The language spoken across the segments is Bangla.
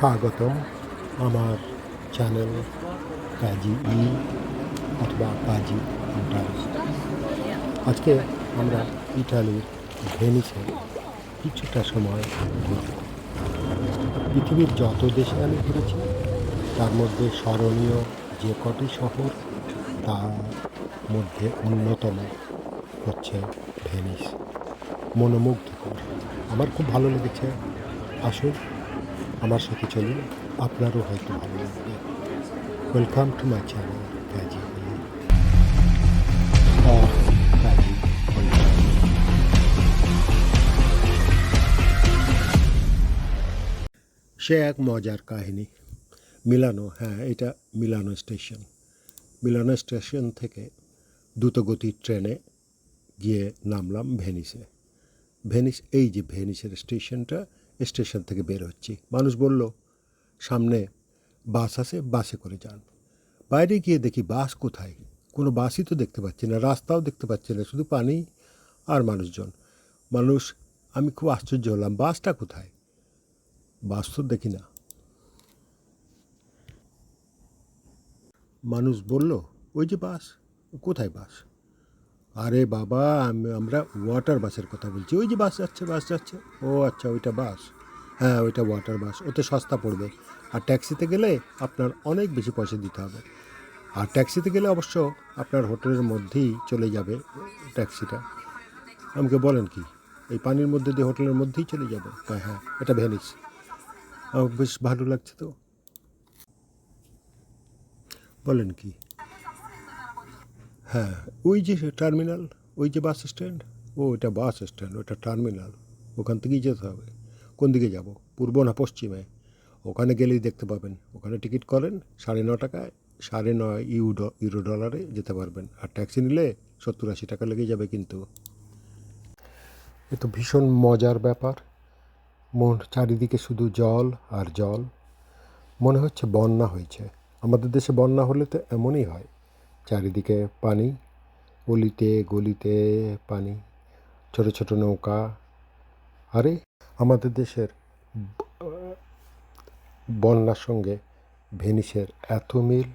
স্বাগতম আমার চ্যানেল কাজী ই অথবা কাজী ইন্টারেস্ট। আজকে আমরা ইটালির ভেনিসে কিছুটা সময় ঘুরব। পৃথিবীর যত দেশে আমি ঘুরেছি, তার মধ্যে স্মরণীয় যে কটি শহর, তার মধ্যে অন্যতম হচ্ছে ভেনিস। মনোমুগ্ধকর। আমার খুব ভালো লেগেছে। আসুন আমার সাথে চলুন, আপনারও হয়তো ভালো লাগবে। Welcome to my channel or সে এক মজার কাহিনী। মিলানো হ্যাঁ এটা মিলানো স্টেশন। মিলানো স্টেশন থেকে দ্রুতগতির ট্রেনে গিয়ে নামলাম ভেনিসে। ভেনিস, এই যে ভেনিসের স্টেশনটা স্টেশন থেকে বের হচ্ছি। মানুষ বলল, সামনে বাস আছে, বাসে করে যান। বাইরে গিয়ে দেখি বাস কোথায়? কোনো বাসই তো দেখতে পাচ্ছি না, রাস্তাও দেখতে পাচ্ছি না, শুধু পানি আর মানুষজন। মানুষ, আমি খুব আশ্চর্য হলাম, বাসটা কোথায়? বাস তো দেখি না। মানুষ বলল, ওই যে বাস, কোথায় বাস? আরে বাবা, আমি- আমরা ওয়াটার বাসের কথা বলছি। ওই যে বাস যাচ্ছে বাস যাচ্ছে। ও আচ্ছা ওইটা বাস হ্যাঁ ওইটা ওয়াটার বাস ওতে সস্তা পড়বে। আর ট্যাক্সিতে গেলে আপনার অনেক বেশি পয়সা দিতে হবে। আর ট্যাক্সিতে গেলে অবশ্য আপনার হোটেলের মধ্যেই চলে যাবে ট্যাক্সিটা আমাকে বলেন কি, এই পানির মধ্যে দিয়ে হোটেলের মধ্যেই চলে যাবে? হ্যাঁ হ্যাঁ এটা ভ্যানিস বেশ ভালো লাগছে তো। বলেন কি? হ্যাঁ ওই যে টার্মিনাল ওই যে বাস স্ট্যান্ড ও ওটা বাস স্ট্যান্ড ওটা টার্মিনাল ওখান থেকেই যেতে হবে। কোন দিকে যাব? পূর্ব না পশ্চিমে? ওখানে গেলেই দেখতে পাবেন। ওখানে টিকিট করেন, সাড়ে ন টাকায়, সাড়ে নয় ইউ ইউরো ডলারে যেতে পারবেন। আর ট্যাক্সি নিলে সত্তর আশি টাকা লেগে যাবে কিন্তু। এ তো ভীষণ মজার ব্যাপার। মন, চারিদিকে শুধু জল আর জল। মনে হচ্ছে বন্যা হয়েছে। আমাদের দেশে বন্যা হলে তো এমনই হয়। চারিদিকে পানি, অলিতে গলিতে পানি, ছোট ছোট নৌকা। আরে, আমাদের দেশের বন্যার সঙ্গে ভেনিসের এত মিল।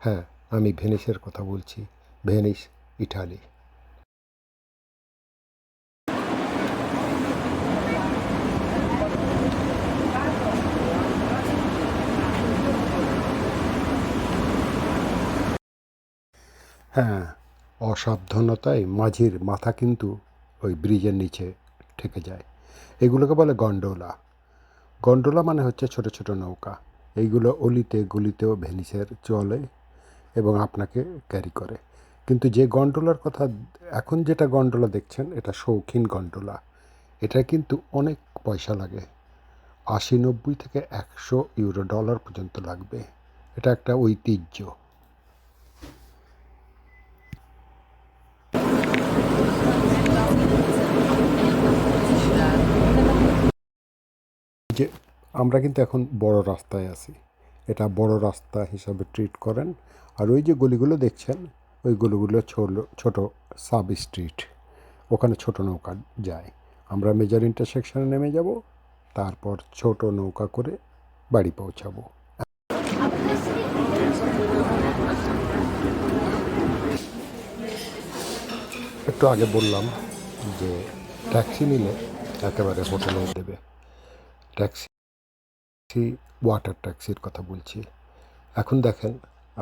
হ্যাঁ আমি ভেনিসের কথা বলছি, ভেনিস, ইটালি। হ্যাঁ অসাবধানতায় মাঝির মাথা কিন্তু ওই ব্রিজের নিচে ঠেকে যায়। এগুলোকে বলে গন্ডোলা। গন্ডোলা মানে হচ্ছে ছোট ছোট নৌকা। এইগুলো অলিতে, গলিতেও ভেনিসের চলে এবং আপনাকে ক্যারি করে। কিন্তু যে গন্ডোলার কথা এখন যেটা গন্ডোলা দেখছেন, এটা শৌখিন গন্ডোলা। এটা কিন্তু অনেক পয়সা লাগে। আশি নব্বই থেকে একশো ইউরো ডলার পর্যন্ত লাগবে। এটা একটা ঐতিহ্য যে আমরা কিন্তু এখন বড় রাস্তায় আছি। এটা বড় রাস্তা হিসাবে ট্রিট করেন। আর ওই যে গলিগুলো দেখছেন, ওই গলিগুলো ছোট সাব স্ট্রিট ওখানে ছোট নৌকা যায়। আমরা মেজর ইন্টারসেকশনে নেমে যাব, তারপর ছোট নৌকা করে বাড়ি পৌঁছাবো। একটু আগে বললাম যে ট্যাক্সি নিলে একেবারে হোটেলে দেবে। ট্যাক্সি ট্যাক্সি ওয়াটার ট্যাক্সির কথা বলছি। এখন দেখেন,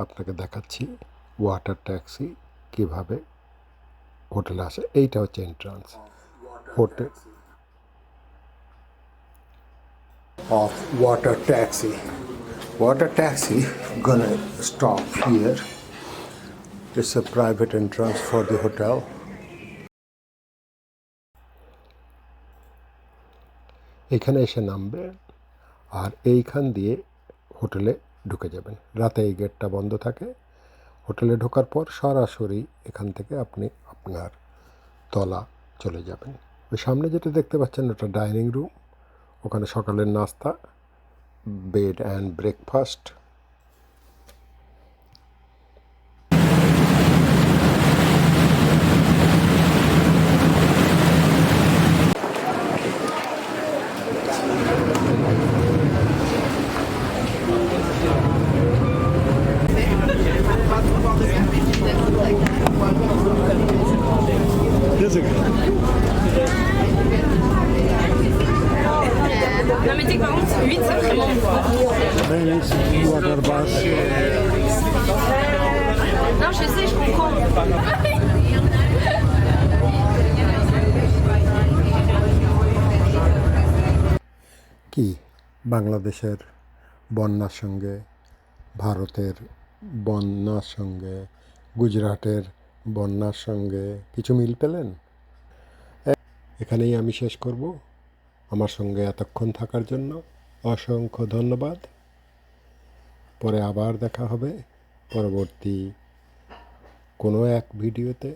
আপনাকে দেখাচ্ছি ওয়াটার ট্যাক্সি কীভাবে হোটেলে আসে। এইটা হচ্ছে entrance hotel of water taxi water taxi gonna stop here. It's a private entrance for the hotel. এখানে এসে নামবে। আর এইখান দিয়ে হোটেলে ঢুকে যাবেন। রাতে এই গেটটা বন্ধ থাকে। হোটেলে ঢোকার পর সরাসরি এখান থেকে আপনি আপনার তলা চলে যাবেন। ওই সামনে যেটা দেখতে পাচ্ছেন ওটা ডাইনিং রুম। ওখানে সকালের নাস্তা, bed and breakfast Meczek. Na meczek ma on widzę chyba. Melic, Miła Garbasz. Non, je sais, je comprends. কি বাংলাদেশের বন্যার সঙ্গে ভারতের বন্যার সঙ্গে গুজরাটের বন্যার সঙ্গে কিছু মিল পেলেন এখানেই আমি শেষ করব। আমার সঙ্গে এতক্ষণ থাকার জন্য অসংখ্য ধন্যবাদ। পরে আবার দেখা হবে। পরবর্তী কোনো এক ভিডিওতে।